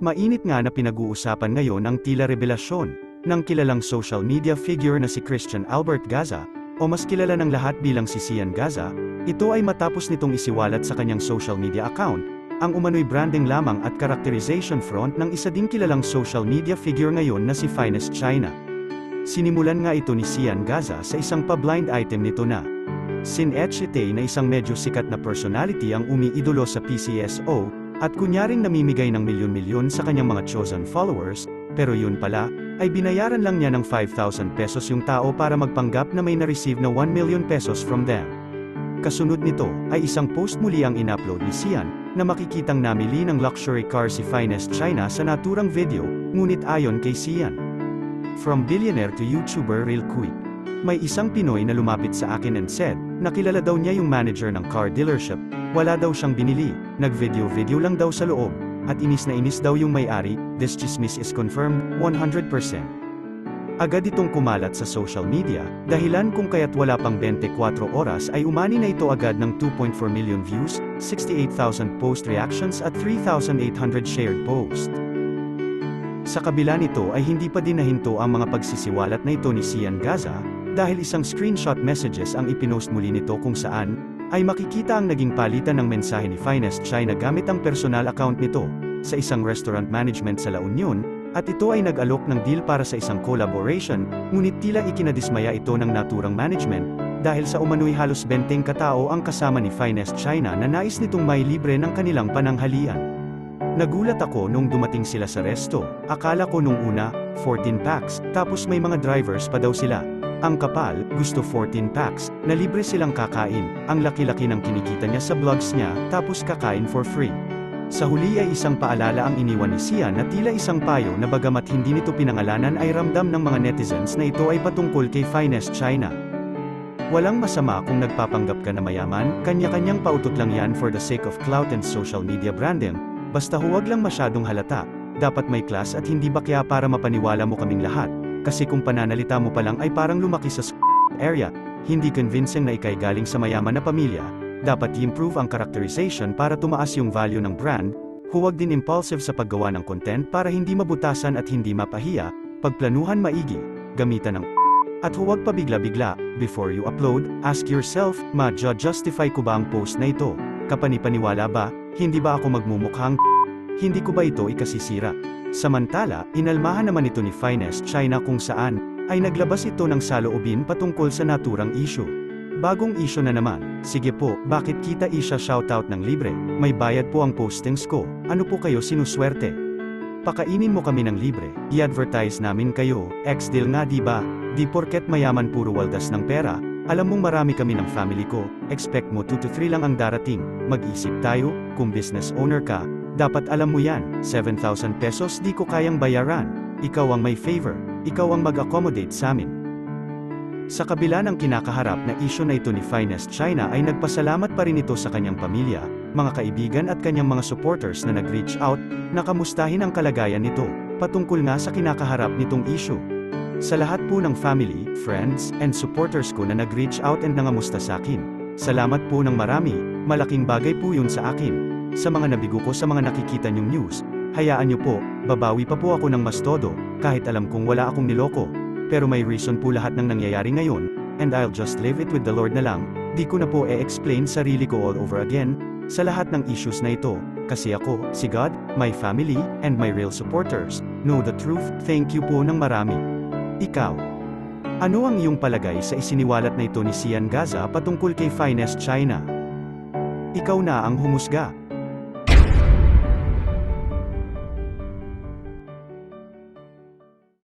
Mainit nga na pinag-uusapan ngayon ang tila revelasyon ng kilalang social media figure na si Christian Albert Gaza, o mas kilala ng lahat bilang si Sian Gaza, ito ay matapos nitong isiwalat sa kanyang social media account, ang umano'y branding lamang at characterization front ng isa ding kilalang social media figure ngayon na si Finest China. Sinimulan nga ito ni Sian Gaza sa isang pa-blind item nito na Sin Echete na isang medyo sikat na personality ang umiidolo sa PCSO, at kunyaring namimigay ng milyon-milyon sa kanyang mga chosen followers, pero yun pala, ay binayaran lang niya ng 5,000 pesos yung tao para magpanggap na may na-receive na 1 million pesos from them. Kasunod nito, ay isang post muli ang inupload ni Sian, na makikitang namili ng luxury car si Finest China sa naturang video, ngunit ayon kay Sian. From billionaire to YouTuber real quick. May isang Pinoy na lumapit sa akin and said, nakilala daw niya yung manager ng car dealership, wala daw siyang binili, nag-video-video lang daw sa loob, at inis na inis daw yung may-ari, this chismis is confirmed, 100%. Agad itong kumalat sa social media, dahilan kung kaya't wala pang 24 oras ay umani na ito agad ng 2.4 million views, 68,000 post reactions at 3,800 shared post. Sa kabila nito ay hindi pa din nahinto ang mga pagsisiwalat na ito ni Sian Gaza, dahil isang screenshot messages ang ipinost muli nito kung saan, ay makikita ang naging palitan ng mensahe ni Finest China gamit ang personal account nito, sa isang restaurant management sa La Union, at ito ay nag-alok ng deal para sa isang collaboration, ngunit tila ikinadismaya ito ng naturang management, dahil sa umano'y halos 20 katao ang kasama ni Finest China na nais nitong may libre ng kanilang pananghalian. Nagulat ako nung dumating sila sa resto, akala ko nung una, 14 packs, tapos may mga drivers pa daw sila. Ang kapal, gusto 14 packs, na libre silang kakain, ang laki-laki ng kinikita niya sa vlogs niya, tapos kakain for free. Sa huli ay isang paalala ang iniwan ni Sian na tila isang payo na bagamat hindi nito pinangalanan ay ramdam ng mga netizens na ito ay patungkol kay Finest China. Walang masama kung nagpapanggap ka na mayaman, kanya-kanyang pautot lang yan for the sake of clout and social media branding, basta huwag lang masyadong halata, dapat may class at hindi ba kaya para mapaniwala mo kaming lahat, kasi kung pananalita mo pa lang ay parang lumaki sa area, hindi convincing na ikay galing sa mayaman na pamilya, dapat i-improve ang characterization para tumaas yung value ng brand, huwag din impulsive sa paggawa ng content para hindi mabutasan at hindi mapahiya, pagplanuhan maigi, gamitan ng at huwag pa bigla-bigla, before you upload, ask yourself, ma-justify ko ba ang post na ito? Kapanipaniwala ba? Hindi ba ako magmumukhang Hindi ko ba ito ikasisira? Samantala, inalmahan naman ito ni Finest China kung saan, ay naglabas ito ng saloobin patungkol sa naturang issue. Bagong issue na naman, sige po, bakit kita isya shoutout ng libre, may bayad po ang postings ko, ano po kayo sinuswerte? Pakainin mo kami ng libre, i-advertise namin kayo, ex-deal nga di ba? Di porket mayaman puro waldas ng pera, alam mong marami kami ng family ko, expect mo 2 to 3 lang ang darating, mag-isip tayo, kung business owner ka, dapat alam mo yan, 7,000 pesos di ko kayang bayaran. Ikaw ang may favor, ikaw ang mag-accommodate sa amin. Sa kabila ng kinakaharap na isyo na ito ni Finest China ay nagpasalamat pa rin ito sa kanyang pamilya, mga kaibigan at kanyang mga supporters na nag-reach out, na kamustahin ang kalagayan nito, patungkol nga sa kinakaharap nitong issue. Sa lahat po ng family, friends, and supporters ko na nag-reach out and nangamusta sa akin. Salamat po ng marami, malaking bagay po yun sa akin. Sa mga nabigo ko sa mga nakikita niyong news, hayaan niyo po, babawi pa po ako ng mas todo, kahit alam kong wala akong niloko. Pero may reason po lahat ng nangyayari ngayon, and I'll just leave it with the Lord na lang, di ko na po e-explain sarili ko all over again, sa lahat ng issues na ito, kasi ako, si God, my family, and my real supporters, know the truth, thank you po ng marami. Ikaw. Ano ang iyong palagay sa isiniwalat na ito ni Sian Gaza patungkol kay Finest China? Ikaw na ang humusga.